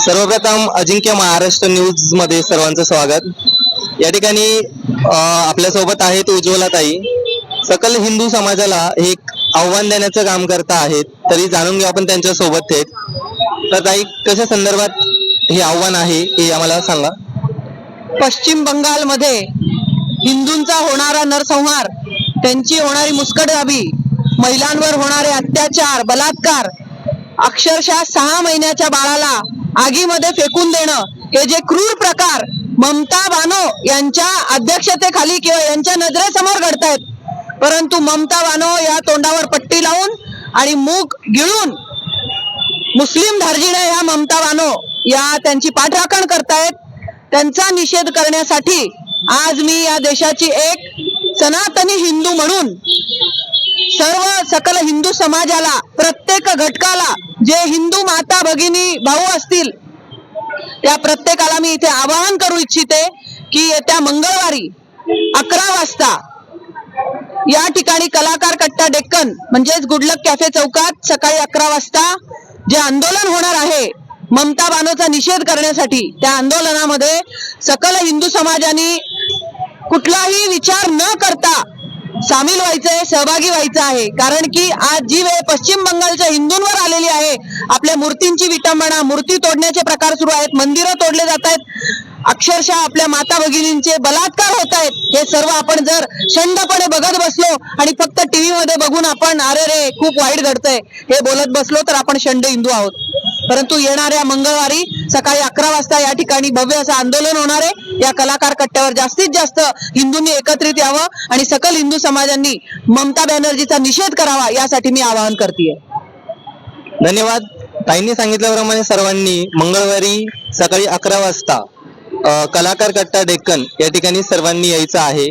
सर्वप्रथम अजिंक्य महाराष्ट्र न्यूजमध्ये सर्वांचं स्वागत. या ठिकाणी आपल्यासोबत आहेत उज्ज्वला ताई. सकल हिंदू समाजाला एक आव्हान देण्याचं काम करता आहेत तरी जाणून घेऊ आपण त्यांच्यासोबत थेट. तर ताई कशा संदर्भात हे आव्हान आहे हे आम्हाला सांगा. पश्चिम बंगालमध्ये हिंदूंचा होणारा नरसंहार त्यांची होणारी मुस्कटदाबी महिलांवर होणारे अत्याचार बलात्कार अक्षरशः सहा महिन्याच्या बाळाला आगीमध्ये फेकून देणं हे जे क्रूर प्रकार ममता बानो यांच्या अध्यक्षतेखाली किंवा यांच्या नजरेसमोर घडतायत. परंतु ममता बानो या तोंडावर पट्टी लावून आणि मूग गिळून मुस्लिम धार्जिणे या ममता बानो या त्यांची पाठराखण करतायत. त्यांचा निषेध करण्यासाठी आज मी या देशाची एक सनातनी हिंदू म्हणून सर्व सकल हिंदू समाजाला प्रत्येक घटकाला जे हिंदू माता भगिनी भाऊ असतील त्या प्रत्येकाला मी इथे आवाहन करू इच्छिते की येत्या मंगळवारी अकरा वाजता या ठिकाणी कलाकार कट्टा डेक्कन म्हणजेच गुडलक कॅफे चौकात सकाळी अकरा वाजता जे आंदोलन होणार आहे ममता बानोचा निषेध करण्यासाठी त्या आंदोलनामध्ये सकल हिंदू समाजाने कुठलाही विचार न करता सामील व्हायचं आहे सहभागी व्हायचं आहे. कारण की आज जी वेळ पश्चिम बंगालच्या हिंदूंवर आलेली आहे आपल्या मूर्तींची विटंबना मूर्ती तोडण्याचे प्रकार सुरू आहेत मंदिरं तोडले जात आहेत अक्षरशः आपल्या माता भगिनींचे बलात्कार होत आहेत. हे सर्व आपण जर शंडपणे बघत बसलो आणि फक्त टीव्ही मध्ये बघून आपण अरे रे खूप वाईट घडतंय. हे बोलत बसलो तर आपण शंड हिंदू आहोत. परंतु येणाऱ्या मंगळवारी सकाळी अकरा वाजता या ठिकाणी भव्य असं आंदोलन होणार आहे. या कलाकार कट्ट्यावर जास्तीत जास्त हिंदूंनी एकत्रित यावं आणि सकल हिंदू समाजांनी ममता बॅनर्जीचा निषेध करावा यासाठी मी आवाहन करते धन्यवाद. ताईंनी सांगितल्याप्रमाणे सर्वांनी मंगळवारी सकाळी अकरा वाजता कलाकार कट्टा डेक्कन या ठिकाणी सर्वांनी यायचं आहे.